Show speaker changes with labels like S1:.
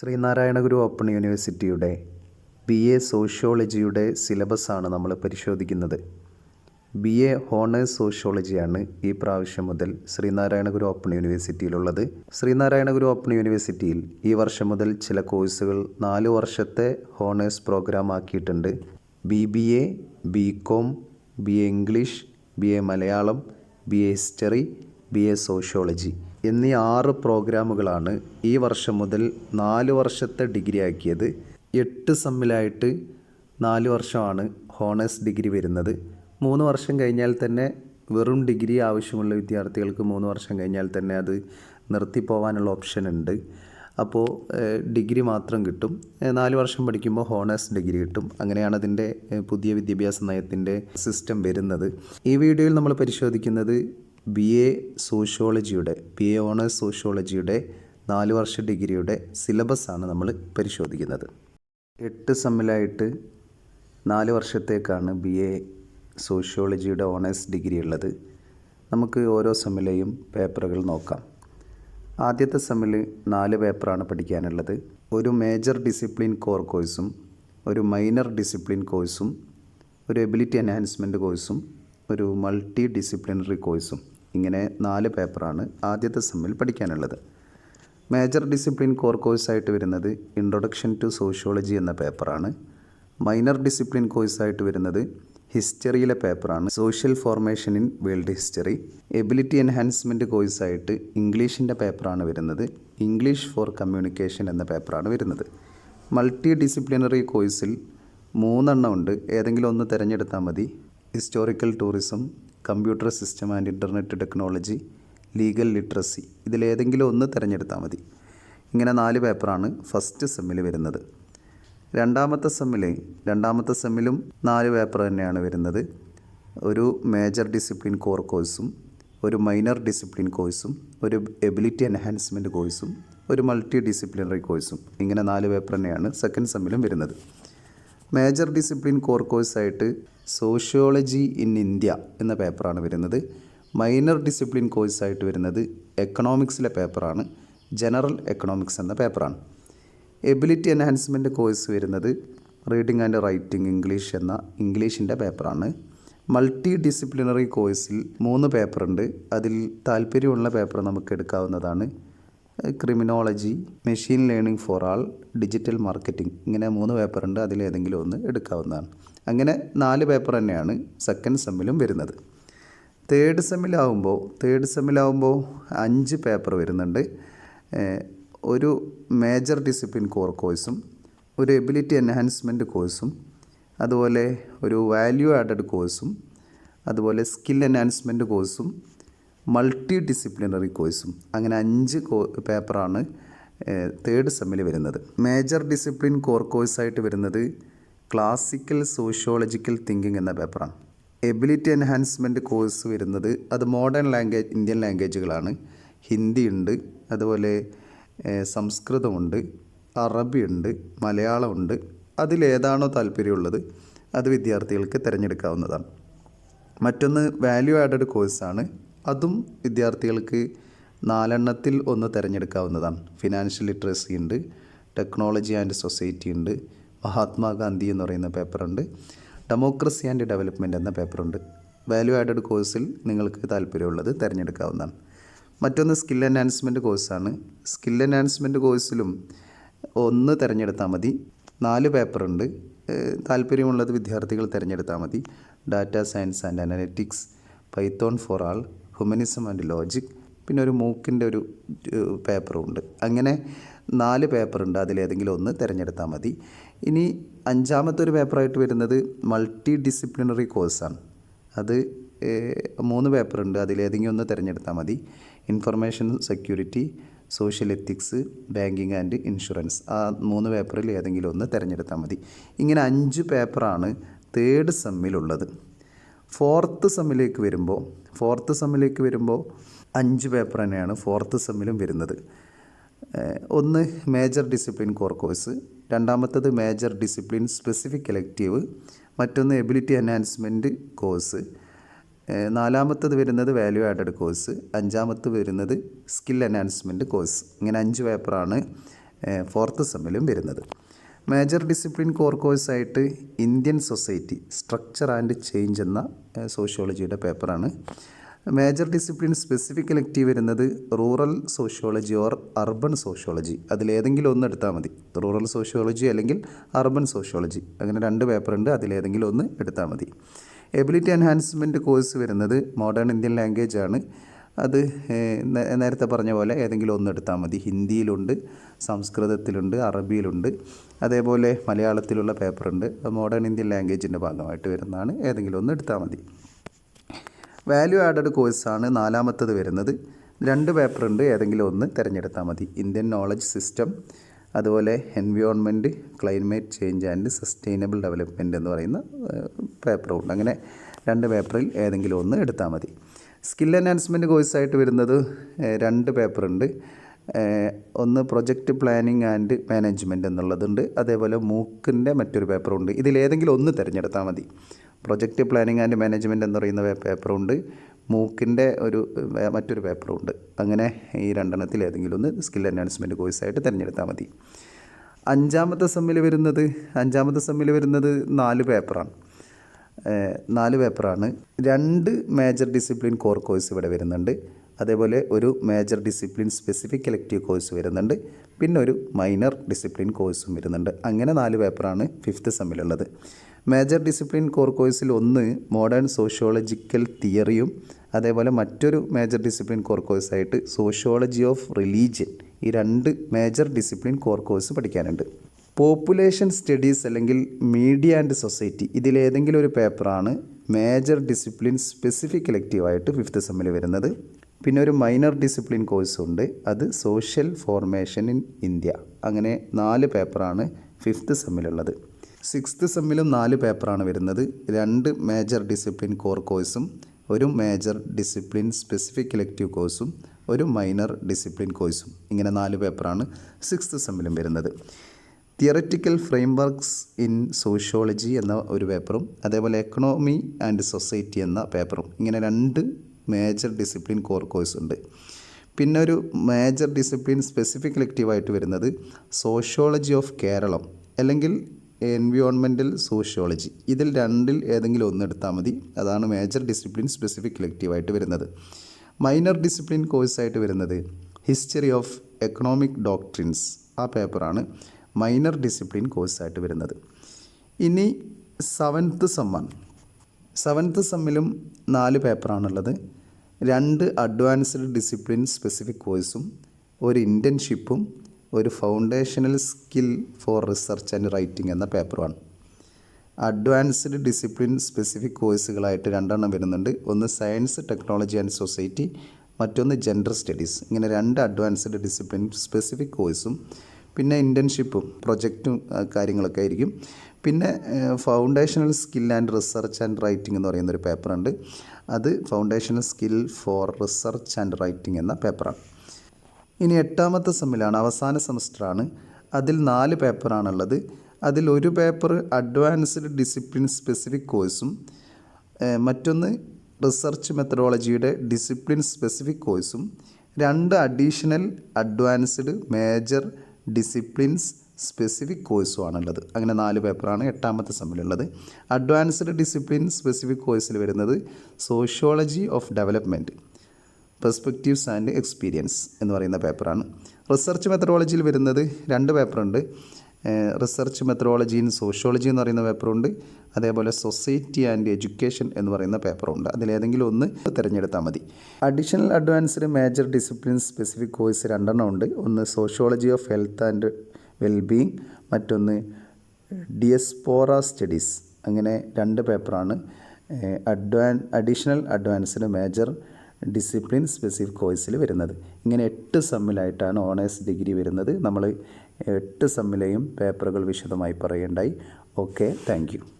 S1: Sreenarayana Guru open യൂണിവേഴ്സിറ്റിയുടെ B A സോഷ്യോളജിയുടെ സിലബസാണ് നമ്മൾ പരിശോധിക്കുന്നത്. ബി എ ഹോണേഴ്സ് സോഷ്യോളജിയാണ് ഈ പ്രാവശ്യം മുതൽ ശ്രീനാരായണ ഗുരു ഓപ്പൺ യൂണിവേഴ്സിറ്റിയിലുള്ളത്. ശ്രീനാരായണ ഗുരു ഓപ്പൺ യൂണിവേഴ്സിറ്റിയിൽ ഈ വർഷം മുതൽ ചില കോഴ്സുകൾ നാല് വർഷത്തെ ഹോണേഴ്സ് പ്രോഗ്രാം ആക്കിയിട്ടുണ്ട്. B B A B com B A English B A Malayalam B A history B A sociology. എന്നീ ആറ് പ്രോഗ്രാമുകളാണ് ഈ വർഷം മുതൽ നാല് വർഷത്തെ ഡിഗ്രി ആക്കിയത്. എട്ട് സമ്മിലായിട്ട് നാല് വർഷമാണ് ഹോണേഴ്സ് ഡിഗ്രി വരുന്നത്. മൂന്ന് വർഷം കഴിഞ്ഞാൽ തന്നെ വെറും ഡിഗ്രി ആവശ്യമുള്ള വിദ്യാർത്ഥികൾക്ക് മൂന്ന് വർഷം കഴിഞ്ഞാൽ തന്നെ അത് നിർത്തിപ്പോവാനുള്ള ഓപ്ഷൻ ഉണ്ട്. അപ്പോൾ ഡിഗ്രി മാത്രം കിട്ടും. നാല് വർഷം പഠിക്കുമ്പോൾ ഹോണേഴ്സ് ഡിഗ്രി കിട്ടും. അങ്ങനെയാണ് അതിന്റെ പുതിയ വിദ്യാഭ്യാസ നയത്തിന്റെ സിസ്റ്റം വരുന്നത്. ഈ വീഡിയോയിൽ നമ്മൾ പരിശോധിക്കുന്നത് ബി എ സോഷ്യോളജിയുടെ ബി എ ഓണേഴ്സ് സോഷ്യോളജിയുടെ നാല് വർഷ ഡിഗ്രിയുടെ സിലബസാണ് നമ്മൾ പരിശോധിക്കുന്നത്. എട്ട് സമ്മിലായിട്ട് നാല് വർഷത്തേക്കാണ് ബി എ സോഷ്യോളജിയുടെ ഓണേഴ്സ് ഡിഗ്രി ഉള്ളത്. നമുക്ക് ഓരോ സെമ്മിലെയും പേപ്പറുകൾ നോക്കാം. ആദ്യത്തെ സെമ്മിൽ നാല് പേപ്പറാണ് പഠിക്കാനുള്ളത്. ഒരു മേജർ ഡിസിപ്ലിൻ കോർ കോഴ്സും ഒരു മൈനർ ഡിസിപ്ലിൻ കോഴ്സും ഒരു എബിലിറ്റി എൻഹാൻസ്മെന്റ് കോഴ്സും ഒരു മൾട്ടി ഡിസിപ്ലിനറി കോഴ്സും. ഇങ്ങനെ നാല് പേപ്പറാണ് ആദ്യത്തെ സെമ്മിൽ പഠിക്കാനുള്ളത്. മേജർ ഡിസിപ്ലിൻ കോർ കോഴ്സായിട്ട് വരുന്നത് ഇൻട്രൊഡക്ഷൻ ടു സോഷ്യോളജി എന്ന പേപ്പറാണ്. മൈനർ ഡിസിപ്ലിൻ കോഴ്സായിട്ട് വരുന്നത് ഹിസ്റ്ററിയിലെ പേപ്പറാണ്. Social formation in world history ability enhancement കോഴ്സായിട്ട് ഇംഗ്ലീഷിന്റെ പേപ്പറാണ് വരുന്നത്. ഇംഗ്ലീഷ് ഫോർ കമ്മ്യൂണിക്കേഷൻ എന്ന പേപ്പറാണ് വരുന്നത്. മൾട്ടി ഡിസിപ്ലിനറി കോഴ്സിൽ മൂന്നെണ്ണം ഉണ്ട്. ഏതെങ്കിലും ഒന്ന് തിരഞ്ഞെടുത്താൽ മതി. Historical tourism computer system and internet technology legal literacy ഇതിലേതെങ്കിലും ഒന്ന് തിരഞ്ഞെടുത്താൽ മതി. ഇങ്ങനെ നാല് പേപ്പറാണ് ഫസ്റ്റ് സെമ്മിൽ വരുന്നത്. രണ്ടാമത്തെ സെമ്മിൽ രണ്ടാമത്തെ സെമ്മിലും നാല് പേപ്പർ തന്നെയാണ് വരുന്നത്. ഒരു മേജർ ഡിസിപ്ലിൻ കോർ കോഴ്സും ഒരു മൈനർ ഡിസിപ്ലിൻ കോഴ്സും ഒരു എബിലിറ്റി എൻഹാൻസ്മെന്റ് കോഴ്സും ഒരു മൾട്ടി ഡിസിപ്ലിനറി കോഴ്സും. ഇങ്ങനെ നാല് പേപ്പർ തന്നെയാണ് സെക്കൻഡ് സെമ്മിലും വരുന്നത്. മേജർ ഡിസിപ്ലിൻ കോർ കോഴ്സായിട്ട് സോഷ്യോളജി ഇൻ ഇന്ത്യ എന്ന പേപ്പറാണ് വരുന്നത്. മൈനർ ഡിസിപ്ലിൻ കോഴ്സായിട്ട് വരുന്നത് എക്കണോമിക്സിലെ പേപ്പറാണ്. ജനറൽ എക്കണോമിക്സ് എന്ന പേപ്പറാണ്. എബിലിറ്റി എൻഹാൻസ്മെന്റ് കോഴ്സ് വരുന്നത് റീഡിംഗ് ആൻഡ് റൈറ്റിംഗ് ഇംഗ്ലീഷ് എന്ന ഇംഗ്ലീഷിന്റെ പേപ്പറാണ്. മൾട്ടി ഡിസിപ്ലിനറി കോഴ്സിൽ മൂന്ന് പേപ്പറുണ്ട്. അതിൽ താല്പര്യമുള്ള പേപ്പർ നമുക്ക് എടുക്കാവുന്നതാണ്. Criminology machine learning for all digital marketing ഇങ്ങനെ മൂന്ന് പേപ്പറുണ്ട്. അതിലേതെങ്കിലും ഒന്ന് എടുക്കാവുന്നതാണ്. അങ്ങനെ നാല് പേപ്പർ തന്നെയാണ് സെക്കൻഡ് സെമ്മിലും വരുന്നത്. തേർഡ് സെമ്മിലാവുമ്പോൾ തേർഡ് സെമ്മിലാവുമ്പോൾ അഞ്ച് പേപ്പർ വരുന്നുണ്ട്. ഒരു മേജർ ഡിസിപ്ലിൻ കോർ കോഴ്സും ഒരു എബിലിറ്റി എൻഹാൻസ്മെന്റ് കോഴ്സും അതുപോലെ ഒരു വാല്യൂ ആഡഡ് കോഴ്സും അതുപോലെ സ്കിൽ എൻഹാൻസ്മെന്റ് കോഴ്സും മൾട്ടി ഡിസിപ്ലിനറി കോഴ്സും അങ്ങനെ അഞ്ച് കോ പേപ്പറാണ് തേർഡ് സെമ്മിൽ വരുന്നത്. മേജർ ഡിസിപ്ലിൻ കോർ കോഴ്സായിട്ട് വരുന്നത് ക്ലാസിക്കൽ സോഷ്യോളജിക്കൽ തിങ്കിങ് എന്ന പേപ്പറാണ് എബിലിറ്റി എൻഹാൻസ്മെന്റ് കോഴ്സ് വരുന്നത് അത് മോഡേൺ ലാംഗ്വേജ് ഇന്ത്യൻ ലാംഗ്വേജുകളാണ് ഹിന്ദി ഉണ്ട് അതുപോലെ സംസ്കൃതമുണ്ട് അറബി ഉണ്ട് മലയാളമുണ്ട് അതിലേതാണോ താല്പര്യമുള്ളത് അത് വിദ്യാർത്ഥികൾക്ക് തിരഞ്ഞെടുക്കാവുന്നതാണ്. മറ്റൊന്ന് വാല്യൂ ആഡഡ് കോഴ്സാണ് അതും വിദ്യാർത്ഥികൾക്ക് നാലെണ്ണത്തിൽ ഒന്ന് തിരഞ്ഞെടുക്കാവുന്നതാണ്. ഫിനാൻഷ്യൽ ലിറ്ററസി ഉണ്ട് ടെക്നോളജി ആൻഡ് സൊസൈറ്റി ഉണ്ട് മഹാത്മാഗാന്ധി എന്ന് പറയുന്ന പേപ്പറുണ്ട്. ഡെമോക്രസി ആൻഡ് ഡെവലപ്മെന്റ് എന്ന പേപ്പറുണ്ട്. വാല്യൂ ആഡഡ് കോഴ്സിൽ നിങ്ങൾക്ക് താല്പര്യമുള്ളത് തിരഞ്ഞെടുക്കാവുന്നതാണ്. മറ്റൊന്ന് സ്കിൽ എൻഹാൻസ്മെന്റ് കോഴ്സാണ് സ്കിൽ എൻഹാൻസ്മെന്റ് കോഴ്സിലും ഒന്ന് തിരഞ്ഞെടുത്താൽ മതി. നാല് പേപ്പറുണ്ട്. താല്പര്യമുള്ളത് വിദ്യാർത്ഥികൾ തിരഞ്ഞെടുത്താൽ മതി. Data science and analytics python for all humanism and logic പിന്നെ ഒരു മൂക്കിന്റെ ഒരു പേപ്പറും ഉണ്ട് അങ്ങനെ നാല് പേപ്പറുണ്ട് അതിലേതെങ്കിലും ഒന്ന് തിരഞ്ഞെടുത്താൽ മതി. ഇനി അഞ്ചാമത്തെ ഒരു പേപ്പറായിട്ട് വരുന്നത് മൾട്ടി ഡിസിപ്ലിനറി കോഴ്സാണ്. അത് മൂന്ന് പേപ്പറുണ്ട്. അതിലേതെങ്കിലും ഒന്ന് തിരഞ്ഞെടുത്താൽ മതി. Information security social ethics banking and insurance. ആ മൂന്ന് പേപ്പറിൽ ഏതെങ്കിലും ഒന്ന് തിരഞ്ഞെടുത്താൽ മതി. ഇങ്ങനെ അഞ്ച് പേപ്പറാണ് തേർഡ് സെമ്മിലുള്ളത്. ഫോർത്ത് സെമ്മിലേക്ക് വരുമ്പോൾ ഫോർത്ത് സെമ്മിലേക്ക് വരുമ്പോൾ അഞ്ച് പേപ്പർ തന്നെയാണ് ഫോർത്ത് സെമ്മിലും വരുന്നത്. ഒന്ന് മേജർ ഡിസിപ്ലിൻ കോർ കോഴ്സ് രണ്ടാമത്തത് മേജർ ഡിസിപ്ലിൻ സ്പെസിഫിക് എലക്റ്റീവ് മറ്റൊന്ന് എബിലിറ്റി എൻഹാൻസ്മെന്റ് കോഴ്സ്. നാലാമത്തത് വരുന്നത് വാല്യൂ ആഡഡ് കോഴ്സ് അഞ്ചാമത്ത് വരുന്നത് സ്കിൽ എൻഹാൻസ്മെന്റ് കോഴ്സ്. ഇങ്ങനെ അഞ്ച് പേപ്പറാണ് ഫോർത്ത് സെമ്മിലും വരുന്നത്. Major discipline core കോഴ്സായിട്ട് Indian society structure and change എന്ന സോഷ്യോളജിയുടെ പേപ്പറാണ് മേജർ ഡിസിപ്ലിൻ സ്പെസിഫിക് ഇലക്റ്റീവ് വരുന്നത് rural sociology or urban sociology അതിലേതെങ്കിലും ഒന്ന് എടുത്താൽ മതി. റൂറൽ സോഷ്യോളജി അല്ലെങ്കിൽ അർബൻ സോഷ്യോളജി അങ്ങനെ രണ്ട് പേപ്പറുണ്ട് അതിലേതെങ്കിലും ഒന്ന് എടുത്താൽ മതി. എബിലിറ്റി എൻഹാൻസ്മെന്റ് കോഴ്സ് വരുന്നത് മോഡേൺ ഇന്ത്യൻ ലാംഗ്വേജ് ആണ്. അത് നേരത്തെ പറഞ്ഞ പോലെ ഏതെങ്കിലും ഒന്ന് എടുത്താൽ മതി. ഹിന്ദിയിലുണ്ട് സംസ്കൃതത്തിലുണ്ട് അറബിയിലുണ്ട് അതേപോലെ മലയാളത്തിലുള്ള പേപ്പറുണ്ട്. മോഡേൺ ഇന്ത്യൻ ലാംഗ്വേജിന്റെ ഭാഗമായിട്ട് വരുന്നതാണ്. ഏതെങ്കിലും ഒന്ന് എടുത്താൽ മതി. വാല്യൂ ആഡഡ് കോഴ്സാണ് നാലാമത്തത് വരുന്നത്. രണ്ട് പേപ്പറുണ്ട് ഏതെങ്കിലും ഒന്ന് തിരഞ്ഞെടുത്താൽ മതി. ഇന്ത്യൻ നോളജ് സിസ്റ്റം അതുപോലെ environment climate change and sustainable development എന്ന് പറയുന്ന പേപ്പറുണ്ട്. അങ്ങനെ രണ്ട് പേപ്പറിൽ ഏതെങ്കിലും ഒന്ന് എടുത്താൽ മതി. സ്കിൽ എൻഹാൻസ്മെന്റ് കോഴ്സായിട്ട് വരുന്നത് രണ്ട് പേപ്പറുണ്ട്. ഒന്ന് പ്രൊജക്റ്റ് പ്ലാനിങ് ആൻഡ് മാനേജ്മെന്റ് എന്നുള്ളതുണ്ട്. അതേപോലെ മൂക്കിന്റെ മറ്റൊരു പേപ്പറുണ്ട്. ഇതിലേതെങ്കിലും ഒന്ന് തിരഞ്ഞെടുത്താൽ മതി. പ്രൊജക്റ്റ് പ്ലാനിങ് ആൻഡ് മാനേജ്മെന്റ് എന്ന് പറയുന്ന പേപ്പറുണ്ട്. മൂക്കിന്റെ ഒരു മറ്റൊരു പേപ്പറുണ്ട്. അങ്ങനെ ഈ രണ്ടെണ്ണത്തിൽ ഏതെങ്കിലും ഒന്ന് സ്കിൽ എൻഹാൻസ്മെന്റ് കോഴ്സായിട്ട് തിരഞ്ഞെടുത്താൽ മതി. അഞ്ചാമത്തെ സെമ്മിൽ വരുന്നത് അഞ്ചാമത്തെ സെമ്മിൽ വരുന്നത് നാല് പേപ്പറാണ്. നാല് പേപ്പറാണ്. രണ്ട് മേജർ ഡിസിപ്ലിൻ കോർ കോഴ്സ് ഇവിടെ വരുന്നുണ്ട്. അതേപോലെ ഒരു major discipline specific elective course വരുന്നുണ്ട്. പിന്നെ ഒരു മൈനർ ഡിസിപ്ലിൻ കോഴ്സും വരുന്നുണ്ട്. അങ്ങനെ നാല് പേപ്പറാണ് ഫിഫ്ത്ത് സെമ്മിലുള്ളത് മേജർ ഡിസിപ്ലിൻ കോർ കോഴ്സിൽ ഒന്ന് മോഡേൺ സോഷ്യോളജിക്കൽ തിയറിയും അതേപോലെ മറ്റൊരു മേജർ ഡിസിപ്ലിൻ കോർ കോഴ്സായിട്ട് സോഷ്യോളജി ഓഫ് റിലീജിയൻ ഈ രണ്ട് മേജർ ഡിസിപ്ലിൻ കോർ കോഴ്സ് പഠിക്കാനുണ്ട്. പോപ്പുലേഷൻ സ്റ്റഡീസ് അല്ലെങ്കിൽ മീഡിയ ആൻഡ് സൊസൈറ്റി ഇതിലേതെങ്കിലും ഒരു പേപ്പറാണ് മേജർ ഡിസിപ്ലിൻ സ്പെസിഫിക് ഇലക്റ്റീവായിട്ട് ഫിഫ്ത്ത് സെമ്മിൽ വരുന്നത്. പിന്നെ ഒരു മൈനർ ഡിസിപ്ലിൻ കോഴ്സ് ഉണ്ട്. അത് സോഷ്യൽ ഫോർമേഷൻ ഇൻ ഇന്ത്യ അങ്ങനെ നാല് പേപ്പറാണ് ഫിഫ്ത്ത് സെമ്മിലുള്ളത് സിക്സ്ത് സെമ്മിലും നാല് പേപ്പറാണ് വരുന്നത്. രണ്ട് മേജർ ഡിസിപ്ലിൻ കോർ കോഴ്സും ഒരു മേജർ ഡിസിപ്ലിൻ സ്പെസിഫിക് ഇലക്റ്റീവ് കോഴ്സും ഒരു മൈനർ ഡിസിപ്ലിൻ കോഴ്സും ഇങ്ങനെ നാല് പേപ്പറാണ് സിക്സ്ത് സെമ്മിലും വരുന്നത്. തിയററ്റിക്കൽ ഫ്രെയിംവർക്സ് ഇൻ സോഷ്യോളജി എന്ന ഒരു പേപ്പറും അതേപോലെ എക്കണോമി ആൻഡ് സൊസൈറ്റി എന്ന പേപ്പറും. ഇങ്ങനെ രണ്ട് മേജർ ഡിസിപ്ലിൻ കോർ കോഴ്സ് ഉണ്ട്. പിന്നെ ഒരു മേജർ ഡിസിപ്ലിൻ സ്പെസിഫിക് ഇലക്റ്റീവായിട്ട് വരുന്നത് സോഷ്യോളജി ഓഫ് കേരളം അല്ലെങ്കിൽ എൻവിയോൺമെന്റൽ സോഷ്യോളജി. ഇതിൽ രണ്ടിൽ ഏതെങ്കിലും ഒന്ന് എടുത്താൽ മതി. അതാണ് മേജർ ഡിസിപ്ലിൻ സ്പെസിഫിക് ഇലക്റ്റീവായിട്ട് വരുന്നത്. മൈനർ ഡിസിപ്ലിൻ കോഴ്സായിട്ട് വരുന്നത് ഹിസ്റ്ററി ഓഫ് എക്കണോമിക് ഡോക്ട്രിൻസ് ആ പേപ്പറാണ്. മൈനർ ഡിസിപ്ലിൻ കോഴ്സായിട്ട് വരുന്നത്. ഇനി സെവൻത്ത് സെമ്മാണ് സെവൻത്ത് സെമ്മിലും നാല് പേപ്പറാണുള്ളത് രണ്ട് അഡ്വാൻസ്ഡ് ഡിസിപ്ലിൻ സ്പെസിഫിക് കോഴ്സും ഒരു ഇന്റേൺഷിപ്പും ഒരു foundational skill for research and writing എന്ന പേപ്പറുമാണ് അഡ്വാൻസ്ഡ് ഡിസിപ്ലിൻ സ്പെസിഫിക് കോഴ്സുകളായിട്ട് രണ്ടെണ്ണം വരുന്നുണ്ട്. ഒന്ന് സയൻസ് ടെക്നോളജി ആൻഡ് സൊസൈറ്റി മറ്റൊന്ന് ജെൻഡർ സ്റ്റഡീസ് ഇങ്ങനെ രണ്ട് അഡ്വാൻസ്ഡ് ഡിസിപ്ലിൻ സ്പെസിഫിക് കോഴ്സും പിന്നെ ഇന്റേൺഷിപ്പും പ്രൊജക്റ്റും കാര്യങ്ങളൊക്കെ ആയിരിക്കും. പിന്നെ foundational skill and research and writing എന്ന് പറയുന്ന ഒരു പേപ്പറുണ്ട് അത് foundational skill for research and writing എന്ന പേപ്പറാണ് ഇനി എട്ടാമത്തെ സെമ്മിലാണ് അവസാന സെമസ്റ്ററാണ് അതിൽ നാല് പേപ്പറാണുള്ളത് അതിൽ ഒരു പേപ്പർ അഡ്വാൻസ്ഡ് ഡിസിപ്ലിൻ സ്പെസിഫിക് കോഴ്സും മറ്റൊന്ന് റിസർച്ച് മെത്തഡോളജിയുടെ ഡിസിപ്ലിൻ സ്പെസിഫിക് കോഴ്സും രണ്ട് additional advanced major disciplines specific കോഴ്സും ആണുള്ളത് അങ്ങനെ നാല് പേപ്പറാണ് എട്ടാമത്തെ സെമ്മിലുള്ളത്. അഡ്വാൻസ്ഡ് ഡിസിപ്ലിൻ സ്പെസിഫിക് കോഴ്സിൽ വരുന്നത് sociology of development perspectives and experience എന്ന് പറയുന്ന പേപ്പറാണ്. റിസർച്ച് മെത്തഡോളജിയിൽ വരുന്നത് രണ്ട് പേപ്പറുണ്ട്. റിസർച്ച് മെത്തഡോളജി ഇൻ സോഷ്യോളജി എന്ന് പറയുന്ന പേപ്പറുണ്ട് അതേപോലെ സൊസൈറ്റി ആൻഡ് എഡ്യൂക്കേഷൻ എന്ന് പറയുന്ന പേപ്പറുണ്ട് അതിലേതെങ്കിലും ഒന്ന് തിരഞ്ഞെടുത്താൽ മതി. Additional advanced major discipline specific course രണ്ടെണ്ണം ഉണ്ട്. ഒന്ന് sociology of health and wellbeing മറ്റൊന്ന് ഡിയസ്പോറ സ്റ്റഡീസ് അങ്ങനെ രണ്ട് പേപ്പറാണ് advan additional advanced major discipline specific കോഴ്സിൽ വരുന്നത്. ഇങ്ങനെ എട്ട് സമ്മിലായിട്ടാണ് ഓണേഴ്സ് ഡിഗ്രി വരുന്നത്. നമ്മൾ എട്ട് സെമ്മിലെയും പേപ്പറുകൾ വിശദമായി പറയേണ്ടായി. Okay thank